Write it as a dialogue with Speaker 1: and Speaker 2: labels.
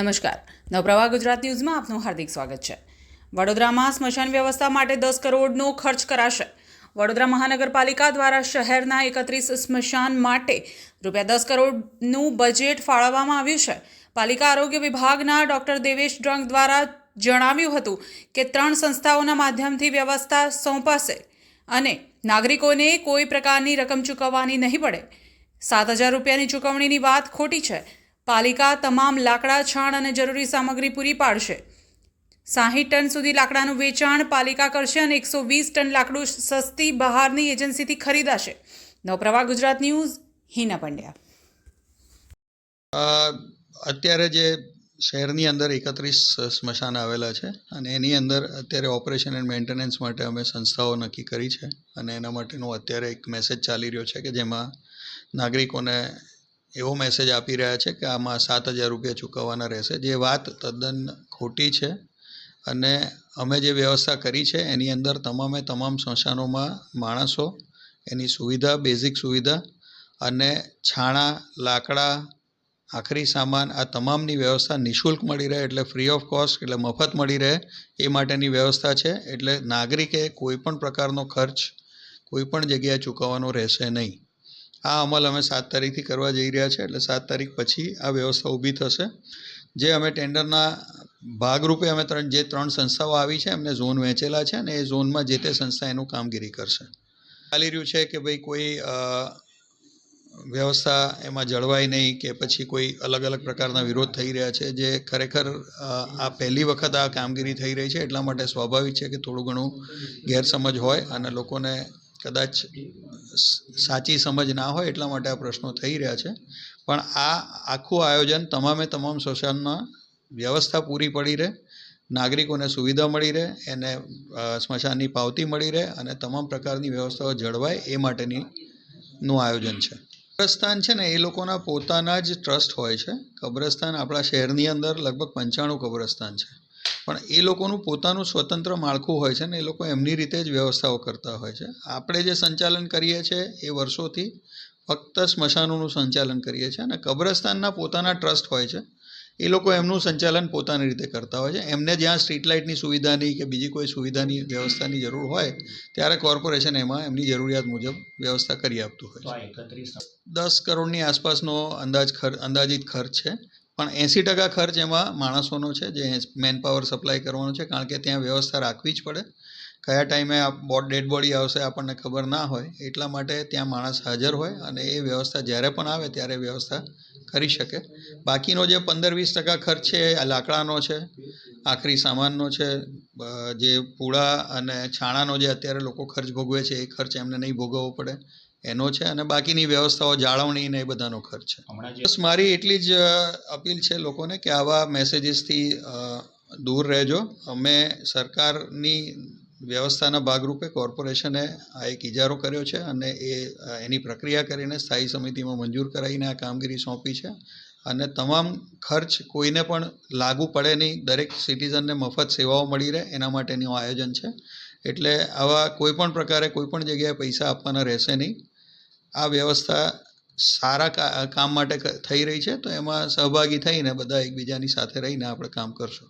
Speaker 1: નમસ્કાર. નવપ્રવાહ ગુજરાત ન્યૂઝમાં આપનું હાર્દિક સ્વાગત છે. વડોદરામાં સ્મશાન વ્યવસ્થા માટે દસ કરોડનો ખર્ચ કરાશે. વડોદરા મહાનગરપાલિકા દ્વારા શહેરના એકત્રીસ સ્મશાન માટે રૂપિયા દસ કરોડનું બજેટ ફાળવવામાં આવ્યું છે. પાલિકા આરોગ્ય વિભાગના ડોક્ટર દેવેશ ડ્રંગ દ્વારા જણાવ્યું હતું કે ત્રણ સંસ્થાઓના માધ્યમથી વ્યવસ્થા સોંપાશે અને નાગરિકોને કોઈ પ્રકારની રકમ ચૂકવવાની નહીં પડે. સાત હજાર રૂપિયાની ચૂકવણીની વાત ખોટી છે. પાલિકા તમામ લાકડા છાણ અને જરૂરી સામગ્રી પૂરી પાડશે. સાહીઠ ટન સુધી લાકડાનું વેચાણ પાલિકા કરશે અને એકસો વીસ ટન લાકડું સસ્તી બહારની એજન્સીથી ખરીદાશે. નવપ્રવાહ ગુજરાત ન્યૂઝ, હિના પંડ્યા.
Speaker 2: અત્યારે જે શહેરની અંદર એકત્રીસ સ્મશાન આવેલા છે અને એની અંદર અત્યારે ઓપરેશન એન્ડ મેન્ટેનન્સ માટે અમે સંસ્થાઓ નક્કી કરી છે અને એના માટેનો અત્યારે એક મેસેજ ચાલી રહ્યો છે કે જેમાં નાગરિકોને એવો મેસેજ આપી રહ્યા છે કે આમાં સાત હજાર રૂપિયા ચૂકવવાના રહેશે. જે વાત તદ્દન ખોટી છે અને અમે જે વ્યવસ્થા કરી છે, એની અંદર તમામે તમામ સ્મશાનોમાં માણસો, એની સુવિધા બેઝિક સુવિધા અને છાણા, લાકડા, આખરી સામાન, આ તમામની વ્યવસ્થા નિઃશુલ્ક મળી રહે એટલે ફ્રી ઓફ કોસ્ટ એટલે મફત મળી રહે એ માટેની વ્યવસ્થા છે. એટલે નાગરિકે કોઈ પણ પ્રકારનો ખર્ચ, કોઈ પણ જગ્યાએ ચૂકવવાનો રહેશે નહીં. આ અમલ અમે સાત તારીખથી કરવા જઈ રહ્યા છે, એટલે સાત તારીખ પછી આ વ્યવસ્થા ઊભી થશે. જે અમે ટેન્ડરના ભાગરૂપે અમે ત્રણ, જે ત્રણ સંસ્થાઓ આવી છે, એમને ઝોન વહેંચેલા છે અને એ ઝોનમાં જે તે સંસ્થા એનું કામગીરી કરશે. ચાલી રહ્યું છે કે ભાઈ કોઈ વ્યવસ્થા એમાં જળવાય નહીં કે પછી કોઈ અલગ અલગ પ્રકારના વિરોધ થઈ રહ્યા છે, જે ખરેખર આ પહેલી વખત આ કામગીરી થઈ રહી છે, એટલા માટે સ્વાભાવિક છે કે થોડું ઘણું ગેરસમજ હોય અને લોકોને કદાચ સાચી સમજ ના હોય એટલા માટે આ પ્રશ્નો થઈ રહ્યા છે. પણ આ આખું આયોજન તમામે તમામ સ્મશાનમાં વ્યવસ્થા પૂરી પડી રહે, નાગરિકોને સુવિધા મળી રહે, એને સ્મશાનની પાવતી મળી રહે અને તમામ પ્રકારની વ્યવસ્થાઓ જળવાય એ માટેની નું આયોજન છે. કબ્રસ્તાન છે ને એ લોકોના પોતાના જ ટ્રસ્ટ હોય છે. કબ્રસ્તાન આપણા શહેરની અંદર લગભગ પંચાણું કબ્રસ્તાન છે. પણ એ લોકોનું પોતાનું સ્વતંત્ર માળખું હોય છે ને એ લોકો એમની રીતે જ વ્યવસ્થાઓ કરતા હોય છે. આપણે જે સંચાલન કરીએ છીએ એ વર્ષોથી ફક્ત સ્મશાનોનું સંચાલન કરીએ છીએ અને કબ્રસ્તાનના પોતાના ટ્રસ્ટ હોય છે એ લોકો એમનું સંચાલન પોતાની રીતે કરતા હોય છે. એમને જ્યાં સ્ટ્રીટ લાઇટની સુવિધાની કે બીજી કોઈ સુવિધાની વ્યવસ્થાની જરૂર હોય ત્યારે કોર્પોરેશન એમાં એમની જરૂરિયાત મુજબ વ્યવસ્થા કરી આપતું હોય છે. દસ કરોડની આસપાસનો અંદાજ ખર્ચ અંદાજિત ખર્ચ છે. પણ એંસી ટકા ખર્ચ એમાં માણસોનો છે, જે મેન પાવર સપ્લાય કરવાનો છે, કારણ કે ત્યાં વ્યવસ્થા રાખવી જ પડે. કયા ટાઈમે આ ડેડ બોડી આવશે આપણને ખબર ના હોય એટલા માટે ત્યાં માણસ હાજર હોય અને એ વ્યવસ્થા જ્યારે પણ આવે ત્યારે વ્યવસ્થા કરી શકે. બાકીનો જે પંદર વીસ ટકા ખર્ચ છે એ આ લાકડાનો છે આખરી સામાનનો છે જે પૂળા અને છાણાનો જે અત્યારે લોકો ખર્ચ ભોગવે છે એ ખર્ચ એમને નહીં ભોગવવો પડે. એનો છે અને બાકીની વ્યવસ્થાઓ જાળવણી ને એ બધાનો ખર્ચ છે. બસ મારી એટલી જ અપીલ છે લોકોને કે આવા મેસેજીસથી દૂર રહેજો. અમે સરકારની વ્યવસ્થાના ભાગરૂપે કોર્પોરેશને આ એક ઇજારો કર્યો છે અને એ એની પ્રક્રિયા કરીને સ્થાયી સમિતિમાં મંજૂર કરાવીને આ કામગીરી સોંપી છે. અને તમામ ખર્ચ કોઈને પણ લાગુ પડે નહીં, દરેક સિટીઝનને મફત સેવાઓ મળી રહે, એના માટેનું આયોજન છે. એટલે આવા કોઈપણ પ્રકારે કોઈપણ જગ્યાએ પૈસા આપવાના રહેશે નહીં. આ વ્યવસ્થા સારા કામ માટે થઈ રહી છે, તો એમાં સહભાગી થઈને બધા એકબીજાની સાથે રહીને આપણે કામ કરશું.